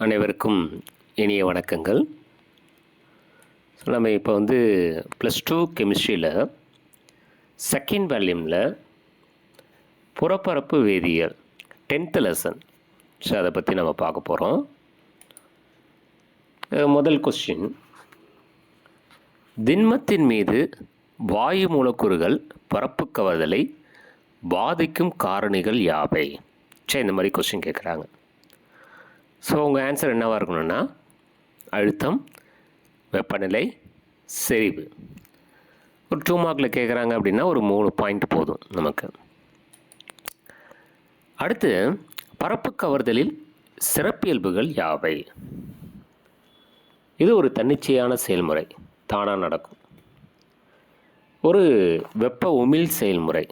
அனைவருக்கும் இனிய வணக்கங்கள். நம்ம இப்போ வந்து ப்ளஸ் டூ கெமிஸ்ட்ரியில் செகண்ட் வேல்யூமில் புறப்பரப்பு வேதியியல் டென்த்து லெசன் ஸோ அதை பற்றி நம்ம பார்க்க போகிறோம் முதல் கொஸ்டின் திண்மத்தின் மீது வாயு மூலக்கூறுகள் பரப்பு கவர்தலை பாதிக்கும் காரணிகள் யாவை? சரி இந்த மாதிரி கொஸ்டின் கேட்குறாங்க ஸோ உங்கள் ஆன்சர் என்னவாக இருக்கணும்னா அழுத்தம் வெப்பநிலை செறிவு. ஒரு டூ மார்க்கில் கேட்குறாங்க அப்படின்னா ஒரு மூணு பாயிண்ட் போதும் நமக்கு. அடுத்து பரப்பு கவர்தலில் சிறப்பியல்புகள் யாவை? இது ஒரு தன்னிச்சையான செயல்முறை. தானாக நடக்கும். ஒரு வெப்ப உமிழ் செயல்முறை.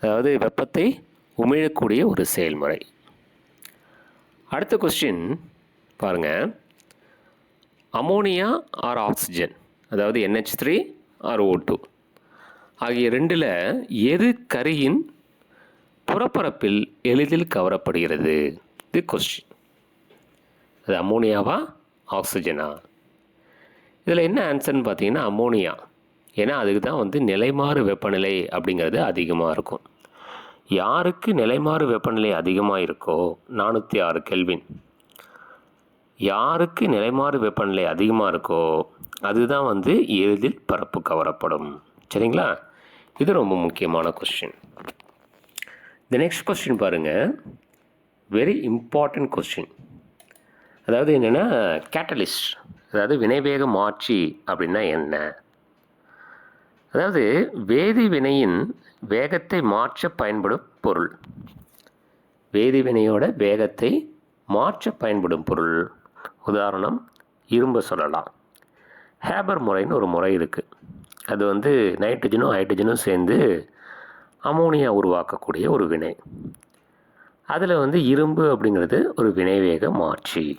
அதாவது வெப்பத்தை உமிழக்கூடிய ஒரு செயல்முறை. அடுத்த கொஸ்டின் பாருங்கள் அமோனியா ஆர் ஆக்சிஜன் அதாவது NH three or O two ஆகிய ரெண்டில் எது கரியின் புறப்பரப்பில் எளிதில் கவரப்படுகிறது? இது கொஸ்டின் அது அமோனியாவா ஆக்சிஜனா இதில் என்ன ஆன்சர்னு பார்த்தீங்கன்னா அமோனியா. ஏன்னா அதுக்கு தான் வந்து நிலைமாறு வெப்பநிலை அப்படிங்கிறது அதிகமாக இருக்கும். யாருக்கு நிலைமாறு வெப்பநிலை அதிகமாக இருக்கோ நானூற்றி ஆறு கெல்வின். யாருக்கு நிலைமாறு வெப்பநிலை அதிகமாக இருக்கோ அதுதான் வந்து எளிதில் பரப்பு கவரப்படும். சரிங்களா? இது ரொம்ப முக்கியமான கொஸ்டின் தி நெக்ஸ்ட் கொஸ்டின் பாருங்கள் வெரி இம்பார்ட்டண்ட் கொஸ்டின் அதாவது என்னென்னா கேட்டலிஸ்ட் அதாவது வினைவேக மாற்றி அப்படின்னா என்ன? அதாவது வேதி வினையின் வேகத்தை மாற்ற பயன்படும் பொருள். வேதிவினையோட வேகத்தை மாற்ற பயன்படும் பொருள். உதாரணம் இரும்பு சொல்லலாம். ஹேபர் முறைன்னு ஒரு முறை இருக்குது அது வந்து நைட்ரஜனும் ஹைட்ரஜனும் சேர்ந்து அமோனியா உருவாக்கக்கூடிய ஒரு வினை. அதில் வந்து இரும்பு அப்படிங்கிறது ஒரு வினைவேக மாற்றி.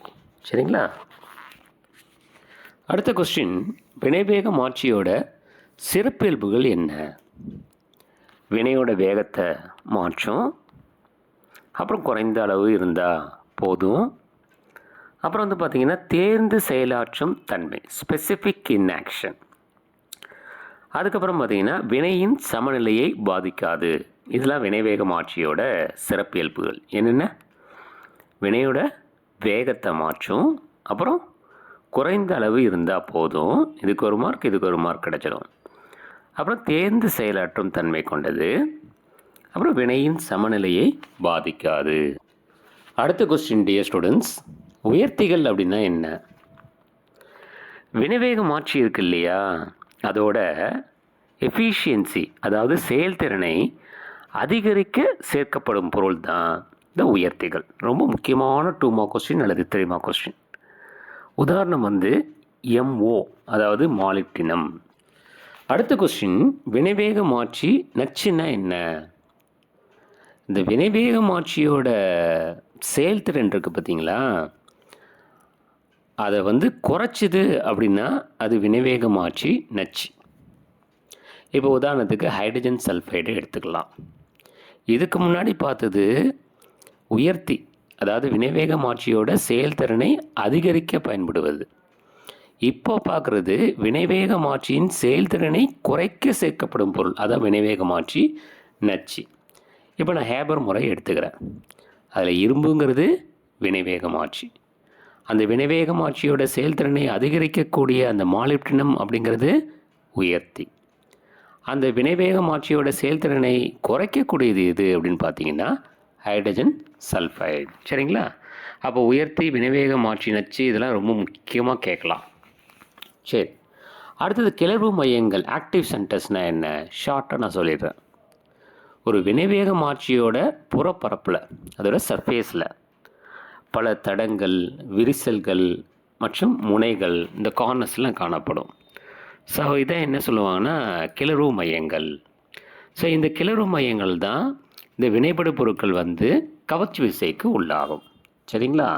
சரிங்களா? அடுத்த கொஸ்டின் வினைவேக மாற்றியோட சிறப்பியல்புகள் என்ன? வினையோட வேகத்தை மாற்றும். அப்புறம் குறைந்த அளவு இருந்தால் போதும். அப்புறம் வந்து பார்த்திங்கன்னா தேர்ந்து செயலாற்றும் தன்மை ஸ்பெசிஃபிக் இன் ஆக்ஷன் அதுக்கப்புறம் பார்த்திங்கன்னா வினையின் சமநிலையை பாதிக்காது. இதெல்லாம் வினைவேக மாற்றியோட சிறப்பியல்புகள். என்னென்ன? வினையோட வேகத்தை மாற்றும். அப்புறம் குறைந்த அளவு இருந்தால் போதும். இதுக்கு ஒரு மார்க் இதுக்கு ஒரு மார்க் கிடச்சிடும் அப்புறம் தேர்ந்து செயலாற்றும் தன்மை கொண்டது. அப்புறம் வினையின் சமநிலையை பாதிக்காது. அடுத்த கொஸ்டின் டியர் ஸ்டூடெண்ட்ஸ் உயர்த்திகள் அப்படின்னா என்ன? வினைவேக மாற்றி இருக்கு இல்லையா? அதோட எஃபிஷியன்சி அதாவது செயல்திறனை அதிகரிக்க சேர்க்கப்படும் பொருள் தான் இந்த உயர்த்திகள். ரொம்ப முக்கியமான டூ மா கொஸ்டின் அல்லது த்ரீ கொஸ்டின் உதாரணம் வந்து எம்ஓ அதாவது மாலிப்டினம் அடுத்த கொஸ்டின் வினைவேக மாற்றி நச்சுன்னா என்ன? இந்த வினைவேக மாற்றியோட செயல்திறன் இருக்குது பார்த்தீங்களா அதை வந்து குறைச்சிது அப்படின்னா அது வினைவேக மாற்றி நச்சு. இப்போ உதாரணத்துக்கு ஹைட்ரஜன் சல்ஃபைடு எடுத்துக்கலாம். இதுக்கு முன்னாடி பார்த்தது உயர்த்தி அதாவது வினைவேக மாற்றியோட செயல்திறனை அதிகரிக்க பயன்படுவது. இப்போ பார்க்குறது வினைவேக மாற்றியின் செயல்திறனை குறைக்க சேர்க்கப்படும் பொருள். அதான் வினைவேக மாற்றி நச்சு. இப்போ நான் ஹேபர் முறை எடுத்துக்கிறேன். அதில் இரும்புங்கிறது வினைவேக மாற்றி. அந்த வினைவேக மாற்றியோட செயல்திறனை அதிகரிக்கக்கூடிய அந்த மாலிப்டினம் அப்படிங்கிறது உயர்த்தி. அந்த வினைவேக மாற்றியோட செயல்திறனை குறைக்கக்கூடியது எது அப்படின்னு பார்த்தீங்கன்னா ஹைட்ரஜன் சல்ஃபைடு சரிங்களா? அப்போ உயர்த்தி வினைவேக மாற்றி நச்சு இதெல்லாம் ரொம்ப முக்கியமாக கேட்கலாம். சரி. அடுத்தது கிளர்வு மையங்கள் ஆக்டிவ் சென்டர்ஸ்னால் என்ன? ஷார்ட்டாக நான் சொல்லிடுறேன். ஒரு வினைவேக மாற்றியோட புறப்பரப்பில் அதோட சர்ஃபேஸில் பல தடங்கள் விரிசல்கள் மற்றும் முனைகள் இந்த கார்னர்ஸ்லாம் காணப்படும். ஸோ இதை என்ன சொல்லுவாங்கன்னா கிளர்வு மையங்கள். ஸோ இந்த கிளர்வு மையங்கள் தான் இந்த வினைபடு பொருட்கள் வந்து கவர்ச்சி விசைக்கு உள்ளாகும். சரிங்களா?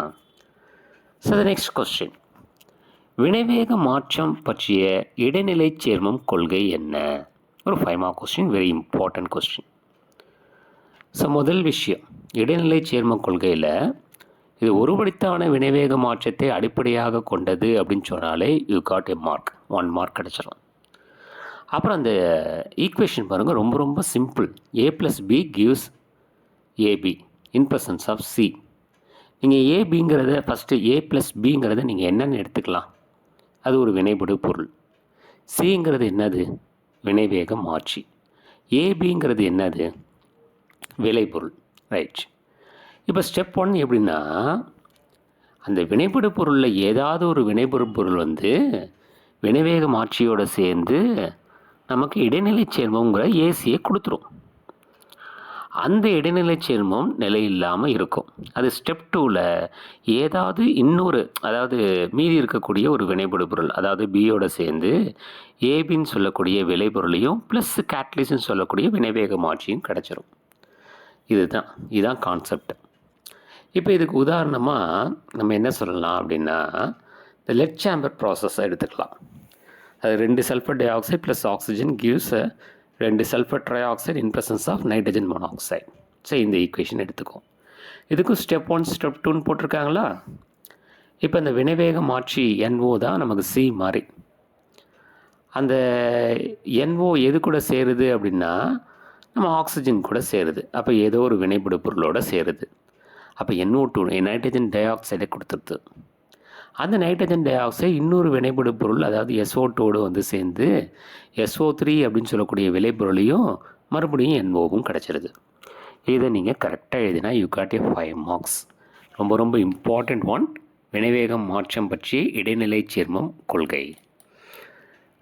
ஸோ த நெக்ஸ்ட் கொஸ்டின் வினைவேக மாற்றம் பற்றிய இடைநிலை சேர்மம் கொள்கை என்ன? ஒரு five mark question very important question so முதல் விஷயம் இடைநிலை சேர்ம கொள்கையில் இது ஒருபடித்தான வினைவேக மாற்றத்தை அடிப்படையாக கொண்டது அப்படின்னு சொன்னாலே you got a mark one mark கிடச்சிரும். அப்புறம் அந்த ஈக்குவேஷன் பாருங்கள் ரொம்ப ரொம்ப simple A plus B gives AB in presence of C நீங்கள் ஏபிங்கிறத ஃபஸ்ட்டு ஏ ப்ளஸ் பிங்கிறத நீங்கள் என்னென்னு எடுத்துக்கலாம். அது ஒரு வினைபடு பொருள். சிங்கிறது என்னது? வினைவேக மாற்றி. ஏபிங்கிறது என்னது? விளைபொருள். ரைட் இப்போ ஸ்டெப் ஒன் எப்படின்னா அந்த வினைபடு பொருளில் ஏதாவது ஒரு வினைபடு பொருள் வந்து வினைவேக மாற்றியோடு சேர்ந்து நமக்கு இடைநிலை சேர்மங்கிற ஏசியை கொடுத்துரும். அந்த இடைநிலை சேர்மம் நிலையில்லாமல் இருக்கும். அது ஸ்டெப் டூவில் ஏதாவது இன்னொரு அதாவது மீதி இருக்கக்கூடிய ஒரு வினைபடு பொருள் அதாவது பியோட சேர்ந்து ஏபின்னு சொல்லக்கூடிய விளைபொருளையும் ப்ளஸ் கேட்லிஸ்ன்னு சொல்லக்கூடிய வினைவேக மாற்றியும் கிடச்சிரும். இதுதான் இதுதான் கான்செப்ட் இப்போ இதுக்கு உதாரணமாக நம்ம என்ன சொல்லலாம் அப்படின்னா இந்த லெட் சாம்பர் ப்ராசஸ் எடுத்துக்கலாம். அது ரெண்டு sulphur dioxide plus oxygen gives ரெண்டு sulphur trioxide in presence of nitrogen monoxide சரி இந்த ஈக்குவேஷன் எடுத்துக்கும் இதுக்கும் ஸ்டெப் ஒன் ஸ்டெப் டூன்னு போட்டிருக்காங்களா? இப்போ இந்த வினைவேக மாற்றி என்ஓ தான் நமக்கு சி மாதிரி அந்த என்ஓ எது கூட சேருது அப்படின்னா நம்ம ஆக்சிஜன் கூட சேருது. அப்போ ஏதோ ஒரு வினைபடு பொருளோட சேருது. அப்போ என்ஓ டூ நைட்ரஜன் டை ஆக்சைடை கொடுத்துருது. அந்த நைட்ரஜன் டை ஆக்சைடு இன்னொரு வினைபடு பொருள் அதாவது எஸ்ஓ டூடு வந்து சேர்ந்து எஸ்ஓ த்ரீ அப்படின்னு சொல்லக்கூடிய விளைபொருளையும் மறுபடியும் என்ஓவும் கிடச்சிருது. இதை நீங்கள் கரெக்டாக எழுதினா you got a five marks ரொம்ப ரொம்ப இம்பார்ட்டண்ட் ஒன் வினைவேகம் மாற்றம் பற்றிய இடைநிலை சேர்மம் கொள்கை.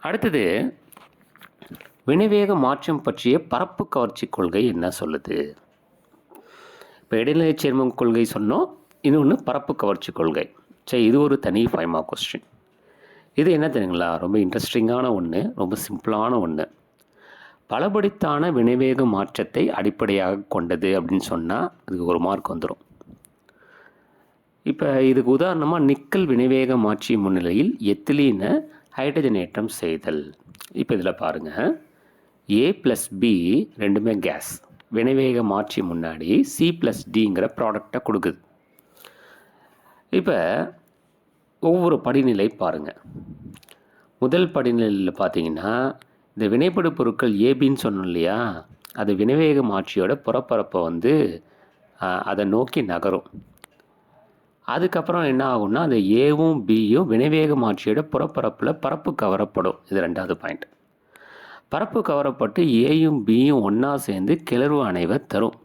அடுத்தது வினைவேக மாற்றம் பற்றிய பரப்பு கவர்ச்சி கொள்கை என்ன சொல்லுது? இப்போ இடைநிலை சேர்மம் கொள்கை சொன்னோம் இன்னொன்று பரப்பு கவர்ச்சி கொள்கை. சரி இது ஒரு தனி ஃபைமா கொஸ்டின் இது என்ன தெரியுங்களா? ரொம்ப இன்ட்ரெஸ்டிங்கான ஒன்று ரொம்ப சிம்பிளான ஒன்று பலபடித்தான வினைவேக மாற்றத்தை அடிப்படையாக கொண்டது அப்படின்னு சொன்னால் அதுக்கு ஒரு மார்க் வந்துடும் இப்போ இதுக்கு உதாரணமாக நிக்கல் வினைவேக மாற்றி முன்னிலையில் எத்திலீனை ஹைட்ரஜனேற்றம் செய்தல். இப்போ இதில் பாருங்கள் ஏ ப்ளஸ் பி ரெண்டுமே கேஸ் வினைவேக மாற்றி முன்னாடி சி ப்ளஸ் டிங்கிற ப்ராடக்டை கொடுக்குது. இப்போ ஒவ்வொரு படிநிலை பாருங்கள் முதல் படிநிலையில் பார்த்தீங்கன்னா இந்த வினைப்படு பொருட்கள் ஏபின்னு சொன்னோம் இல்லையா? அது வினைவேக மாற்றியோட புறப்பரப்பை வந்து அதை நோக்கி நகரும். அதுக்கப்புறம் என்ன ஆகும்னா அந்த ஏவும் பியும் வினைவேக மாற்றியோட புறப்பரப்பில் பரப்பு கவரப்படும். இது ரெண்டாவது பாயிண்ட். பரப்பு கவரப்பட்டு ஏயும் பியும் ஒன்றா சேர்ந்து கிளர்வு அணைவை தரும்.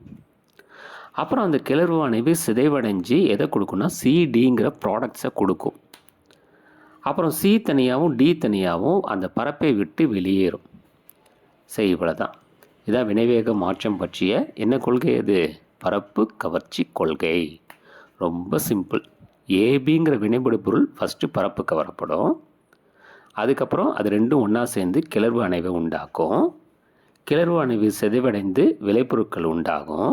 அப்புறம் அந்த கிளர்வு அணைவு சிதைவடைஞ்சு எதை கொடுக்கும்னா சிடிங்கிற ப்ராடக்ட்ஸை கொடுக்கும். அப்புறம் சி தனியாகவும் டி தனியாகவும் அந்த பரப்பை விட்டு வெளியேறும். சரி இவ்வளோ தான் இதான் வினைவேக மாற்றம் பற்றிய என்ன கொள்கை அது? பரப்பு கவர்ச்சி கொள்கை. ரொம்ப சிம்பிள் ஏபிங்கிற வினைபடு பொருள் ஃபஸ்ட்டு பரப்பு கவரப்படும். அதுக்கப்புறம் அது ரெண்டும் ஒன்றா சேர்ந்து கிளர்வு அணைவை உண்டாக்கும். கிளர்வு அணைவு சிதைவடைந்து விளைபொருட்கள் உண்டாகும்.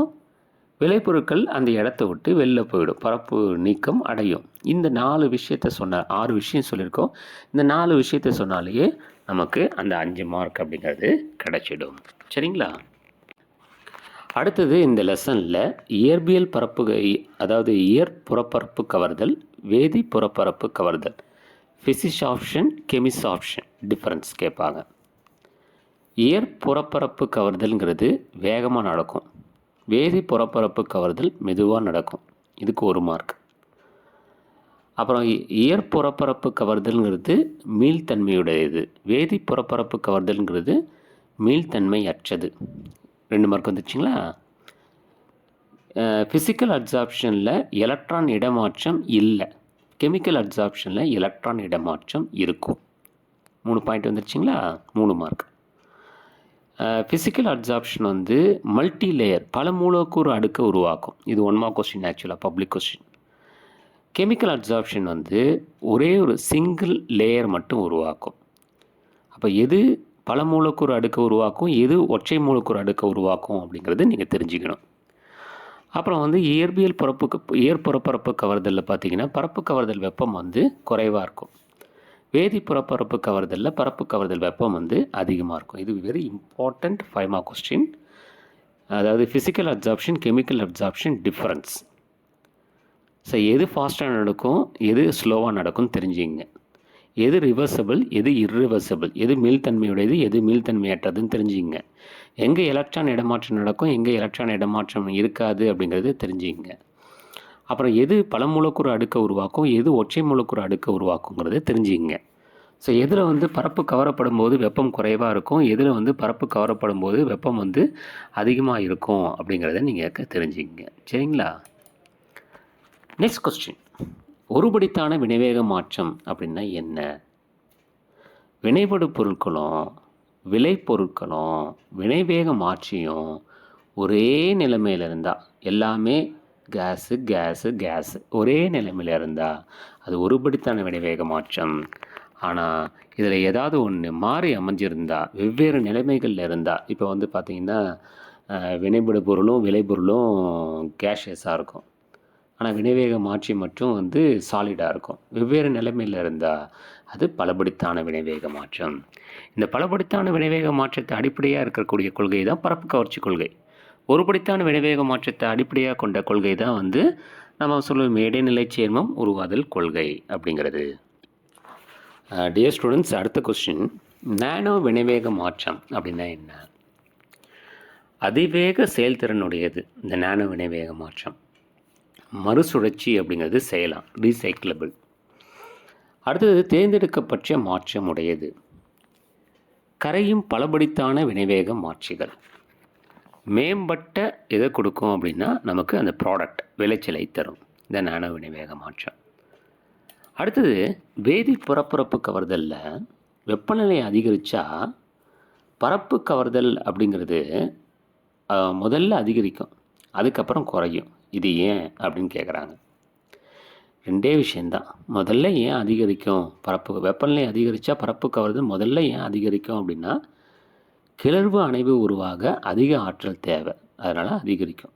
விளைபொருட்கள் அந்த இடத்த விட்டு வெளில போயிடும். பரப்பு நீக்கம் அடையும். இந்த நாலு விஷயத்த சொன்ன ஆறு விஷயம் சொல்லியிருக்கோம். இந்த நாலு விஷயத்த சொன்னாலேயே நமக்கு அந்த அஞ்சு மார்க் அப்படிங்கிறது கிடச்சிடும். சரிங்களா? அடுத்தது இந்த லெசனில் இயற்பியல் பரப்பு அதாவது இயற் புறப்பரப்பு கவர்தல் வேதி புறப்பரப்பு கவர்தல். Physisorption chemisorption difference கேட்பாங்க. இயற் புறப்பரப்பு கவர்தல்ங்கிறது வேகமாக நடக்கும். வேதி புறப்பரப்பு கவர்தல் மெதுவாக நடக்கும். இதுக்கு ஒரு மார்க் அப்புறம் இயற் புறப்பரப்பு கவர்தல்ங்கிறது மீள்தன்மையுடையது. வேதி புறப்பரப்பு கவர்தல்ங்கிறது மீள்தன்மை அற்றது. ரெண்டு மார்க் வந்துச்சுங்களா? ஃபிசிக்கல் அப்சார்ப்ஷனில் எலக்ட்ரான் இடமாற்றம் இல்லை. கெமிக்கல் அப்சார்ப்ஷனில் எலக்ட்ரான் இடமாற்றம் இருக்கும். மூணு பாயிண்ட் வந்துருச்சுங்களா மூணு மார்க் ஃபிசிக்கல் அப்சார்ப்ஷன் வந்து மல்டி லேயர் பல மூலக்கூறு அடுக்கை உருவாக்கும். இது ஒன்மா கொஸ்டின் ஆக்சுவலாக பப்ளிக் கொஸ்டின் கெமிக்கல் அப்சார்ப்ஷன் வந்து ஒரே ஒரு சிங்கிள் லேயர் மட்டும் உருவாக்கும். அப்போ எது பல மூலக்கூறு அடுக்கை உருவாக்கும் எது ஒற்றை மூலக்கூறு அடுக்கை உருவாக்கும் அப்படிங்கிறது நீங்கள் தெரிஞ்சுக்கணும். அப்புறம் வந்து இயற்பியல் பரப்புக்கு இயற்புறப்பரப்பு கவர்தலில் பார்த்தீங்கன்னா பரப்பு கவர்தல் வெப்பம் வந்து குறைவாக இருக்கும். வேதி புறப்பரப்பு கவர்தலில் பரப்பு கவர்தல் வெப்பம் வந்து அதிகமாக இருக்கும். இது very important five mark question அதாவது physical absorption chemical absorption difference so எது ஃபாஸ்ட்டாக நடக்கும் எது ஸ்லோவாக நடக்கும்னு தெரிஞ்சுங்க. எது ரிவர்சபிள் எது இர்ரிவர்சபிள் எது மீள்தன்மையுடையது எது மீள்தன்மையற்றதுன்னு தெரிஞ்சுங்க. எங்கே எலக்ட்ரான் இடமாற்றம் நடக்கும் எங்கே எலக்ட்ரான் இடமாற்றம் இருக்காது அப்படிங்கிறது தெரிஞ்சுங்க. அப்புறம் எது பல மூலக்கூறு அடுக்கை உருவாக்கும் எது ஒற்றை மூலக்கூறு அடுக்கை உருவாக்குங்கிறத தெரிஞ்சுங்க ஸோ எதில் வந்து பரப்பு கவரப்படும் போது வெப்பம் குறைவாக இருக்கும் எதில் வந்து பரப்பு கவரப்படும் போது வெப்பம் வந்து அதிகமாக இருக்கும் அப்படிங்கிறத நீங்கள் தெரிஞ்சுக்கிங்க. சரிங்களா? நெக்ஸ்ட் கொஸ்டின் ஒருபடித்தான வினைவேக மாற்றம் அப்படின்னா என்ன? வினைபடு பொருட்களும் விளைபொருட்களும் வினைவேக மாற்றியும் ஒரே நிலைமையில் இருந்தால் எல்லாமே கேஸு கேஸு கேஸு ஒரே நிலைமையில் இருந்தால் அது ஒருபடித்தான வினைவேக மாற்றம். ஆனால் இதில் ஏதாவது ஒன்று மாறி அமைஞ்சிருந்தா வெவ்வேறு நிலைமைகளில் இருந்தால் இப்போ வந்து பார்த்திங்கன்னா வினைபடு பொருளும் விளைபொருளும் கேஷியஸாக இருக்கும். ஆனால் வினைவேக மாற்றி மட்டும் வந்து சாலிடாக இருக்கும். வெவ்வேறு நிலைமையில் இருந்தால் அது பலபடித்தான வினைவேக மாற்றம். இந்த பலபடித்தான வினைவேக மாற்றத்தை அடிப்படையாக இருக்கக்கூடிய கொள்கை தான் பரப்பு கவர்ச்சி கொள்கை. ஒருபடித்தான வினைவேக மாற்றத்தை அடிப்படையாக கொண்ட கொள்கை தான் வந்து நம்ம சொல்லுவோம் இடைநிலை சேர்மம் உருவாதல் கொள்கை அப்படிங்கிறது. டியர் ஸ்டூடெண்ட்ஸ் அடுத்த கொஸ்டின் நானோ வினைவேக மாற்றம் அப்படின்னா என்ன? அதிவேக செயல்திறனுடையது இந்த நானோ வினைவேக மாற்றம். மறுசுழற்சி அப்படிங்கிறது செய்யலாம் ரீசைக்கிளபிள் அடுத்தது தேர்ந்தெடுக்கப்பட்ட மாற்றம் உடையது. கரையும் பலபடித்தான வினைவேக மாற்றிகள். மேம்பட்ட எதை கொடுக்கும் அப்படின்னா நமக்கு அந்த ப்ராடக்ட் விளைச்சலை தரும். இந்த நானோ வினைவேக மாற்றம். அடுத்தது வேதி புறப்புறப்பு கவர்தலில் வெப்பநிலை அதிகரித்தா பரப்பு கவர்தல் அப்படிங்கிறது முதல்ல அதிகரிக்கும். அதுக்கப்புறம் குறையும். இது ஏன் அப்படின்னு கேட்குறாங்க ரெண்டே விஷயந்தான் முதல்ல ஏன் அதிகரிக்கும்? பரப்பு வெப்பநிலை அதிகரித்தா பரப்பு கவர்தல் முதல்ல ஏன் அதிகரிக்கும் அப்படின்னா கிளர்வு அணைவு உருவாக அதிக ஆற்றல் தேவை. அதனால் அதிகரிக்கும்.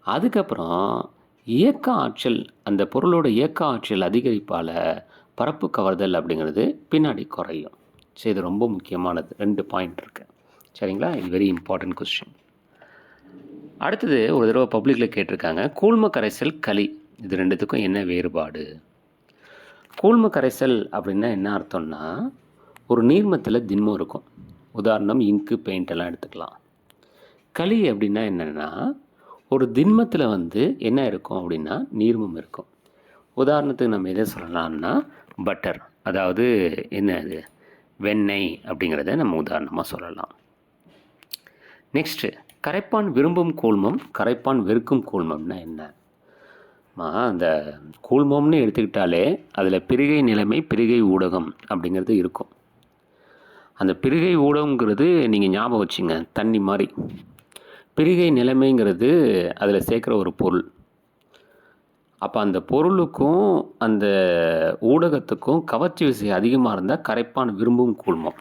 அதுக்கப்புறம் இயக்க ஆற்றல் அந்த பொருளோட இயக்க ஆற்றல் அதிகரிப்பால் பரப்பு கவர்தல் அப்படிங்கிறது பின்னாடி குறையும். சரி இது ரொம்ப முக்கியமானது. ரெண்டு பாயிண்ட் இருக்கு. சரிங்களா? இது வெரி இம்பார்ட்டன்ட் கொஸ்டின் அடுத்தது ஒரு தடவை பப்ளிக்கில் கேட்டிருக்காங்க கூழ்ம கரைசல் களி. இது ரெண்டுத்துக்கும் என்ன வேறுபாடு? கூழ்ம கரைசல் அப்படின்னா என்ன அர்த்தம்னா ஒரு நீர்மத்தில் திண்மம் இருக்கும். உதாரணம் இங்கு பெயிண்ட் எல்லாம் எடுத்துக்கலாம். களி அப்படின்னா என்னென்னா ஒரு திண்மத்தில் வந்து என்ன இருக்கும் அப்படின்னா நீர்மம் இருக்கும். உதாரணத்துக்கு நம்ம எதை சொல்லலாம்னா பட்டர் அதாவது என்ன அது? வெண்ணெய் அப்படிங்கிறத நம்ம உதாரணமாக சொல்லலாம். நெக்ஸ்ட்டு கரைப்பான் விரும்பும் கூழ்மம் கரைப்பான் வெறுக்கும் கூழ்மம்னா என்ன? மா அந்த கூழ்மம்னு எடுத்துக்கிட்டாலே அதில் பிரிகை நிலைமை பிரிகை ஊடகம் அப்படிங்கிறது இருக்கும். அந்த பிரிகை ஊடகங்கிறது நீங்கள் ஞாபகம் வச்சுங்க தண்ணி மாதிரி பிரிகை நிலைமைங்கிறது அதில் சேர்க்குற ஒரு பொருள். அப்போ அந்த பொருளுக்கும் அந்த ஊடகத்துக்கும் கவர்ச்சி விசை அதிகமாக இருந்தால் கரைப்பான் விரும்பும் கூழ்மம்.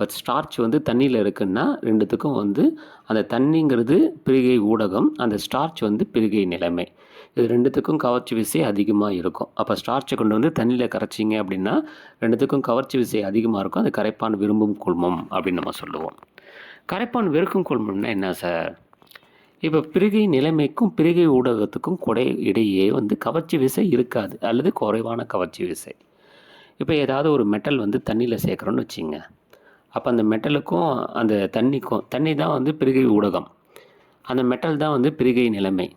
பட் ஸ்டார்ச் வந்து தண்ணியில் இருக்குன்னா ரெண்டுத்துக்கும் வந்து அந்த தண்ணிங்கிறது பிரிகை ஊடகம் அந்த ஸ்டார்ச் வந்து பிரிகை நிலைமை. இது ரெண்டுத்துக்கும் கவர்ச்சி விசை அதிகமாக இருக்கும். அப்போ ஸ்டார்ச்சை கொண்டு வந்து தண்ணியில் கரைச்சிங்க அப்படின்னா ரெண்டுத்துக்கும் கவர்ச்சி விசை அதிகமாக இருக்கும். அது கரைப்பான் விரும்பும் குழுமம் அப்படின்னு நம்ம சொல்லுவோம். கரைப்பான் வெறுக்கும் குழுமம்னா என்ன சார் இப்போ பிரிகை நிலைமைக்கும் பிரிகை ஊடகத்துக்கும் கொடை இடையே வந்து கவர்ச்சி விசை இருக்காது. அல்லது குறைவான கவர்ச்சி விசை. இப்போ ஏதாவது ஒரு மெட்டல் வந்து தண்ணியில் சேர்க்குறோன்னு வச்சுங்க. அப்போ அந்த மெட்டலுக்கும் அந்த தண்ணிக்கும் தண்ணி தான் வந்து பிரிகை ஊடகம். அந்த மெட்டல் தான் வந்து பிரிகை நிலைமை.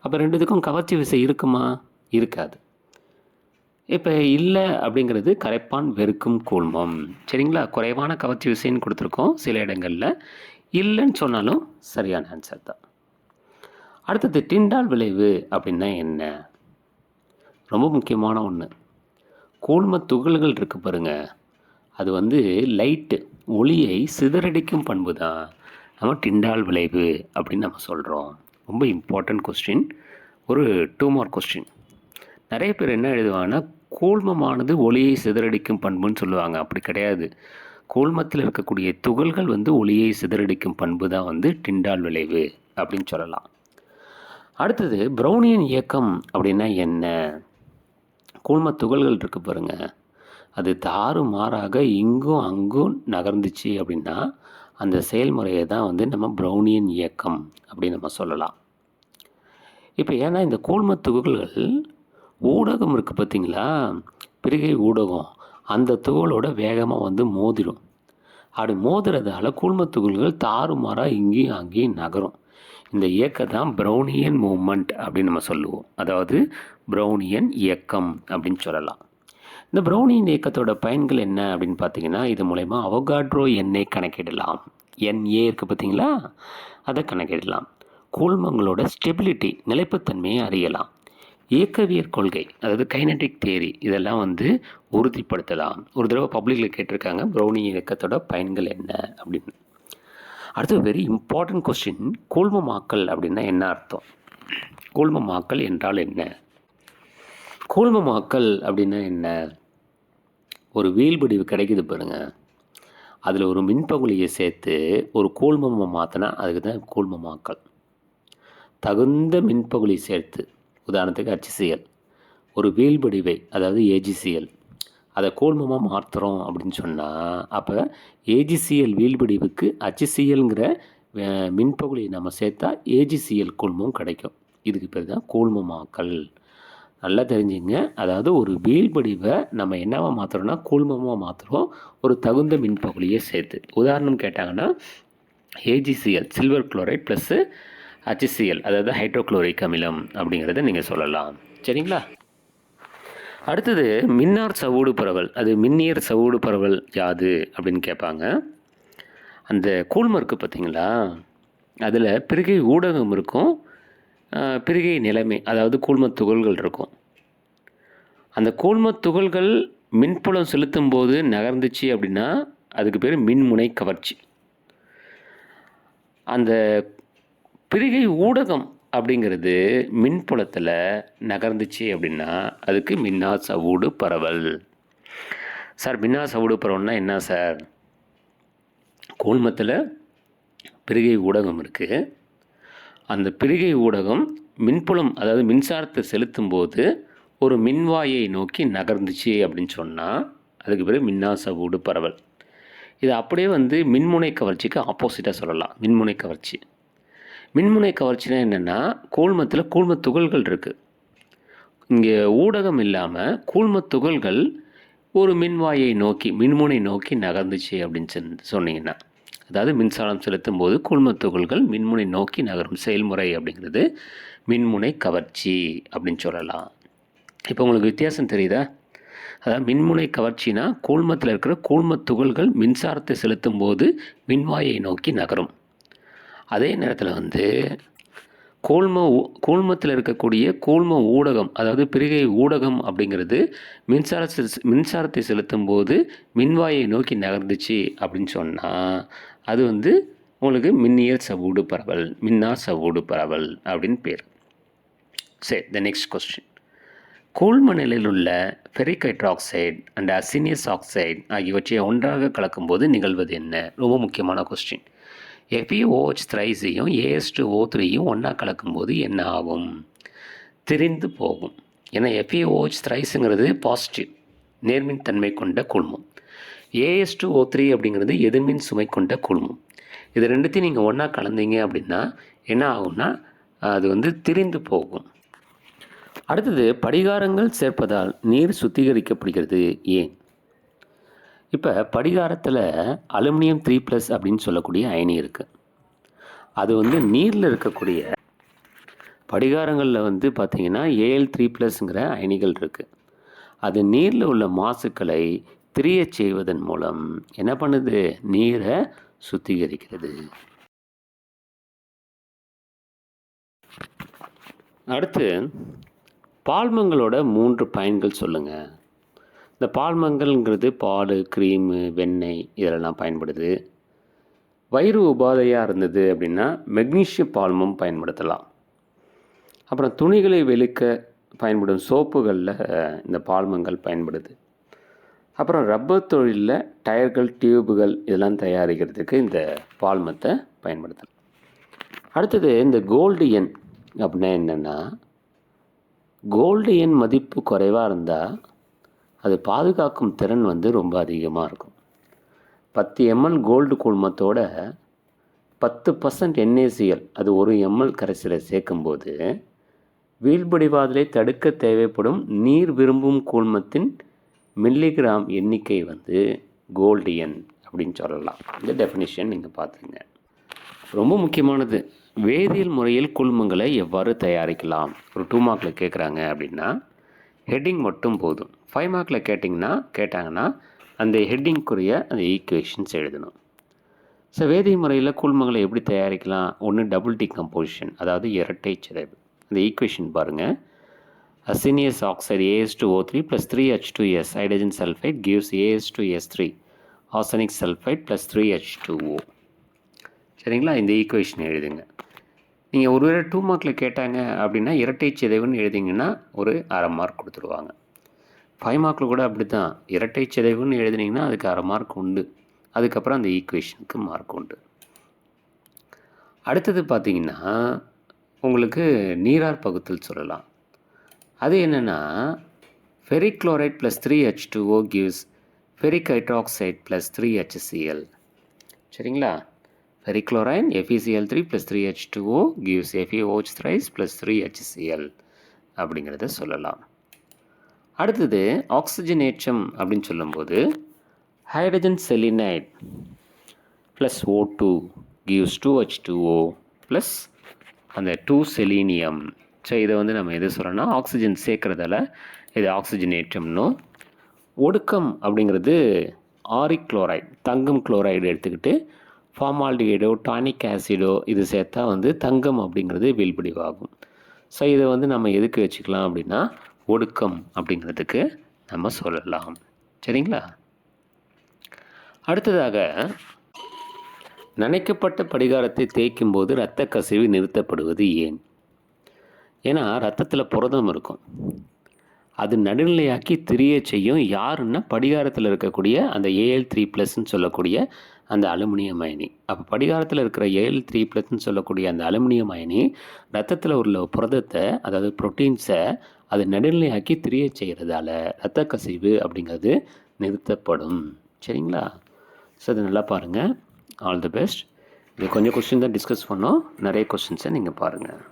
அப்போ ரெண்டுத்துக்கும் கவர்ச்சி விசை இருக்குமா? இருக்காது. இப்போ இல்லை அப்படிங்கிறது கரைப்பான் வெறுக்கும் கூழ்மம். சரிங்களா? குறைவான கவர்ச்சி விசைன்னு கொடுத்துருக்கோம் சில இடங்களில். இல்லைன்னு சொன்னாலும் சரியான ஆன்சர் தான். அடுத்தது டிண்டால் விளைவு அப்படின்னா என்ன? ரொம்ப முக்கியமான ஒன்று கூழ்ம துகள்கள் இருக்குது பாருங்க. அது வந்து லைட்டு ஒளியை சிதறடிக்கும் பண்பு தான் நம்ம டிண்டால் விளைவு அப்படின்னு நம்ம சொல்கிறோம் ரொம்ப இம்பார்ட்டண்ட் கொஸ்டின் ஒரு டூ மார்க் கொஸ்டின் நிறைய பேர் என்ன எழுதுவாங்கன்னா கூழ்மமானது ஒளியை சிதறடிக்கும் பண்புன்னு சொல்லுவாங்க. அப்படி கிடையாது. கூழ்மத்தில் இருக்கக்கூடிய துகள்கள் வந்து ஒளியை சிதறடிக்கும் பண்பு தான் வந்து டிண்டால் விளைவு அப்படின்னு சொல்லலாம். அடுத்தது ப்ரௌனியன் இயக்கம் அப்படின்னா என்ன? கூழ்ம துகள்கள் இருக்குது பாருங்கள் அது தாறு மாறாக இங்கும் அங்கும் நகர்ந்துச்சு அப்படின்னா அந்த செயல்முறையை தான் வந்து நம்ம ப்ரௌனியன் இயக்கம் அப்படின்னு நம்ம சொல்லலாம். இப்போ ஏன்னா இந்த கூழ்ம துகள்கள் ஊடகம் இருக்குது பார்த்தீங்களா பிரிகை ஊடகம். அந்த துகளோட வேகமாக வந்து மோதிடும் அப்படி மோதுறதால கூழ்ம துகள்கள் தாறுமாறாக இங்கேயும் அங்கேயும் நகரும். இந்த இயக்கம் தான் ப்ரௌனியன் மூமெண்ட் அப்படின்னு நம்ம சொல்லுவோம். அதாவது ப்ரௌனியன் இயக்கம் அப்படின்னு சொல்லலாம். இந்த ப்ரௌனியின் இயக்கத்தோட பயன்கள் என்ன அப்படின்னு பார்த்தீங்கன்னா இது மூலயமா அவகாட்ரோ எண்ணெய் கணக்கிடலாம். என்ஏ இருக்குது பார்த்தீங்களா? அதை கணக்கிடலாம். கூழ்மங்களோட ஸ்டெபிலிட்டி நிலைப்புத்தன்மையை அறியலாம். இயக்கவியற் கொள்கை அதாவது கைனடிக் தேரி இதெல்லாம் வந்து உறுதிப்படுத்தலாம். ஒரு தடவை பப்ளிக்கில் கேட்டிருக்காங்க ப்ரௌனி இயக்கத்தோட பயன்கள் என்ன அப்படின்னு. அடுத்து வெரி இம்பார்ட்டன்ட் கொஸ்டின் கூழ்மமாக்கல் அப்படின்னா என்ன அர்த்தம்? கூழ்மமாக்கல் என்றால் என்ன? கூழ்மமாக்கல் அப்படின்னா என்ன? ஒரு வீழ்படிவு கிடைக்குது பாருங்க. அதில் ஒரு மின்பகுலியை சேர்த்து ஒரு கூழ்மமாக மாற்றினா அதுக்கு தான் கூழ்மமாக்கல். தகுந்த மின்பகுலி சேர்த்து உதாரணத்துக்கு HCl ஒரு வீழ்படிவை அதாவது ஏஜிசிஎல் அதை கூழ்மமாக மாற்றுறோம் அப்படின்னு சொன்னால் அப்போ ஏஜிசிஎல் வீழ்படிவுக்கு HClங்கிற மின்பகுலியை நம்ம சேர்த்தா ஏஜிசிஎல் கூழ்மம் கிடைக்கும். இதுக்கு பேர் தான் கூழ்மமாக்கல். நல்லா தெரிஞ்சுங்க. அதாவது ஒரு வீழ்வடிவை நம்ம என்னவாக மாற்றுறோம்னா கூழ்மமாக மாற்றுறோம் ஒரு தகுந்த மின்பகுளியை சேர்த்து. உதாரணம் கேட்டாங்கன்னா AgCl silver chloride plus HCl அதாவது ஹைட்ரோக்ளோரிக் அமிலம் அப்படிங்கிறத நீங்கள் சொல்லலாம். சரிங்களா? அடுத்தது மின்னார் சவுடு பரவல். அது மின்னியர் சவுடு பரவல் யாது அப்படின்னு கேட்பாங்க. அந்த கூழ்மம் இருக்குது பார்த்தீங்களா அதில் பிரிகை ஊடகம் இருக்கும். பிரிகை நிலைமை அதாவது கூழ்மத் துகள்கள் இருக்கும். அந்த கூழ்மத் துகள்கள் மின்புலம் செலுத்தும் போது நகர்ந்துச்சு அப்படின்னா அதுக்கு பேர் மின்முனை கவர்ச்சி. அந்த பிரிகை ஊடகம் அப்படிங்கிறது மின்புலத்தில் நகர்ந்துச்சு அப்படின்னா அதுக்கு மின்னா சவுடு பரவல். சார் மின்னா சவுடு பரவல்னா என்ன சார்? கூழ்மத்தில் பிரிகை ஊடகம் இருக்குது அந்த பிரிகை ஊடகம் மின்புலம் அதாவது மின்சாரத்தை செலுத்தும் போது ஒரு மின்வாயை நோக்கி நகர்ந்துச்சு அப்படின்னு சொன்னால் அதுக்கு பிறகு மின்னா ஊடு பரவல். இது அப்படியே வந்து மின்முனை கவர்ச்சிக்கு ஆப்போசிட்டாக சொல்லலாம். மின்முனை கவர்ச்சி. மின்முனை கவர்ச்சினா என்னென்னா கூழ்மத்தில் கூழ்ம துகள்கள் இருக்குது இங்கே ஊடகம் இல்லாமல் கூழ்ம துகள்கள் ஒரு மின்வாயை நோக்கி மின்முனை நோக்கி நகர்ந்துச்சு அப்படின்னு சொன்னீங்கன்னா அதாவது மின்சாரம் செலுத்தும் போது கூழ்ம துகள்கள் மின்முனை நோக்கி நகரும் செயல்முறை அப்படிங்கிறது மின்முனை கவர்ச்சி அப்படின்னு சொல்லலாம். இப்போ உங்களுக்கு வித்தியாசம் தெரியுதா? அதாவது மின்முனை கவர்ச்சினா கூழ்மத்தில் இருக்கிற கூழ்ம துகள்கள் மின்சாரத்தை செலுத்தும் போது மின்வாயை நோக்கி நகரும். அதே நேரத்தில் வந்து கூழ்ம ஊ- கூழ்மத்தில் இருக்கக்கூடிய கூழ்ம ஊடகம் அதாவது பிரிகை ஊடகம் அப்படிங்கிறது மின்சார மின்சாரத்தை செலுத்தும் போது மின்வாயை நோக்கி நகர்ந்துச்சு அப்படின்னு சொன்னால் அது வந்து உங்களுக்கு மின்னியல் சவுடு பரவல் மின்னா சவுடு பரவல் அப்படின்னு பேர். சரி த நெக்ஸ்ட் கொஸ்டின் கூழ்ம நிலையில் உள்ள ferric hydroxide and arsenious oxide ஆகியவற்றை ஒன்றாக கலக்கும்போது நிகழ்வது என்ன? ரொம்ப முக்கியமான கொஸ்டின் எஃபிஓஹெச் த்ரைஸையும் ஏஎஸ் டூ ஓ த்ரீயும் ஒன்றா கலக்கும்போது என்ன ஆகும்? திரிந்து போகும். ஏன்னா எஃபிஓஹெச் த்ரைஸுங்கிறது பாசிட்டிவ் நேர்மின் தன்மை கொண்ட குழுமம். ஏஎஸ் டூ ஓ த்ரீ அப்படிங்கிறது எதிர்மின் சுமை கொண்ட குழுமம். இது ரெண்டுத்தையும் நீங்கள் ஒன்றா கலந்தீங்க அப்படின்னா என்ன ஆகும்னா அது வந்து திரிந்து போகும். அடுத்தது படிகாரங்கள் சேர்ப்பதால் நீர் சுத்திகரிக்கப்படுகிறது. ஏன் இப்போ படிகாரத்தில் அலுமினியம் த்ரீ ப்ளஸ் அப்படின்னு சொல்லக்கூடிய அயனி இருக்குது அது வந்து நீரில் இருக்கக்கூடிய படிகாரங்களில் வந்து பார்த்திங்கன்னா ஏஎல் த்ரீ ப்ளஸ்ங்கிற அயனிகள் இருக்குது அது நீரில் உள்ள மாசுக்களை திரியச் செய்வதன் மூலம் என்ன பண்ணுது? நீரை சுத்திகரிக்கிறது. அடுத்து பால்மங்களோட மூன்று பயன்கள் சொல்லுங்கள் இந்த பால்மங்கள்ங்கிறது பால் க்ரீமு வெண்ணெய் இதெல்லாம் பயன்படுது. வயிறு உபாதையாக இருந்தது அப்படின்னா மெக்னீஷியம் பால்மம் பயன்படுத்தலாம். அப்புறம் துணிகளை வெளுக்க பயன்படும் சோப்புகளில் இந்த பால்மங்கள் பயன்படுது. அப்புறம் ரப்பர் தொழிலில் டயர்கள் டியூபுகள் இதெல்லாம் தயாரிக்கிறதுக்கு இந்த பால்மத்தை பயன்படுத்தலாம். அடுத்தது இந்த கோல்டு எண் அப்படின்னா என்னென்னா கோல்டு எண் மதிப்பு குறைவாக இருந்தால் அது பாதுகாக்கும் திறன் வந்து ரொம்ப அதிகமாக இருக்கும். பத்து எம்எல் கோல்டு கூழ்மத்தோட பத்து பர்சன்ட் என்ஏசிஎல் அது ஒரு எம்எல் கரைசியில் சேர்க்கும்போது வீழ்படிவாதலை தடுக்க தேவைப்படும் நீர் விரும்பும் கூழ்மத்தின் மில்லிகிராம் எண்ணிக்கை வந்து கோல்டியன் அப்படின்னு சொல்லலாம். இந்த டெஃபினிஷன் நீங்கள் பார்த்துங்க. ரொம்ப முக்கியமானது. வேதியியல் முறையில் குழுமங்களை எவ்வாறு தயாரிக்கலாம்? ஒரு டூ மார்க்கில் கேட்குறாங்க அப்படின்னா ஹெட்டிங் மட்டும் போதும். ஃபைவ் மார்க்கில் கேட்டிங்கன்னா கேட்டாங்கன்னா அந்த ஹெட்டிங்குரிய அந்த ஈக்குவேஷன்ஸ் எழுதணும். ஸோ வேதிய முறையில் குழுமங்களை எப்படி தயாரிக்கலாம்? ஒன்று டபுள் டி கம்போசிஷன் அதாவது இரட்டை சிதைவு. அந்த ஈக்குவேஷன் பாருங்கள் arsenious oxide As two O three plus three H two S hydrogen sulphide gives As two S three arsenic sulphide plus three H two O சரிங்களா? இந்த ஈக்குவேஷன் எழுதுங்க. நீங்கள் ஒருவேளை டூ மார்க்கில் கேட்டாங்க அப்படின்னா இரட்டை சிதைவுன்னு எழுதிங்கன்னா ஒரு அரை மார்க் கொடுத்துருவாங்க. ஃபைவ் மார்க்கில் கூட அப்படி தான் இரட்டை சிதைவுன்னு எழுதினீங்கன்னா அதுக்கு அரை மார்க் உண்டு. அதுக்கப்புறம் அந்த ஈக்குவேஷனுக்கு மார்க் உண்டு. அடுத்தது பார்த்தீங்கன்னா உங்களுக்கு நீரார் பகுத்தல் சொல்லலாம். அது என்னென்னா ferric chloride plus three H two O gives ferric hydroxide plus three HCl சரிங்களா? Ferric chlorine FeCl three plus three H two O gives FeOH thrice plus three HCl அப்படிங்கிறத சொல்லலாம். அடுத்தது ஆக்சிஜனேற்றம் அப்படின்னு சொல்லும்போது hydrogen selenide plus O two gives two H two O plus அந்த two selenium so இதை வந்து நம்ம எது சொல்கிறோன்னா ஆக்சிஜன் சேர்க்குறதால இது ஆக்சிஜனேற்றம்னும் ஒடுக்கம் அப்படிங்கிறது ஆரிக் குளோரைடு தங்கம் குளோரைடு எடுத்துக்கிட்டு ஃபார்மால்டிஹைடோ டானிக் ஆசிடோ இது சேர்த்தா வந்து தங்கம் அப்படிங்கிறது வீழ்படிவாகும். ஸோ இதை வந்து நம்ம எதுக்கு வச்சுக்கலாம் அப்படின்னா ஒடுக்கம் அப்படிங்கிறதுக்கு நம்ம சொல்லலாம். சரிங்களா? அடுத்ததாக நனைக்கப்பட்ட படிகாரத்தை தேய்க்கும் போது இரத்த கசிவு நிறுத்தப்படுவது ஏன்? ஏன்னா ரத்தத்தில் புரதம் இருக்கும். அது நடுநிலையாக்கி திரிய செய்யும். யாருன்னா படிகாரத்தில் இருக்கக்கூடிய அந்த ஏஎல் த்ரீ ப்ளஸ்ன்னு சொல்லக்கூடிய அந்த அலுமினியம் அயனி. அப்போ படிகாரத்தில் இருக்கிற ஏஎல் த்ரீ ப்ளஸ்ன்னு சொல்லக்கூடிய அந்த அலுமினியம் அயனி ரத்தத்தில் உள்ள புரதத்தை அதாவது ப்ரோட்டீன்ஸை அது நடுநிலையாக்கி திரிய செய்கிறதால ரத்த கசிவு அப்படிங்கிறது நிறுத்தப்படும். சரிங்களா? ஸோ அது நல்லா பாருங்கள் ஆல் தி பெஸ்ட் இது கொஞ்சம் கொஸ்டின் தான் டிஸ்கஸ் பண்ணோம். நிறைய கொஸ்டின்ஸை நீங்கள் பாருங்கள்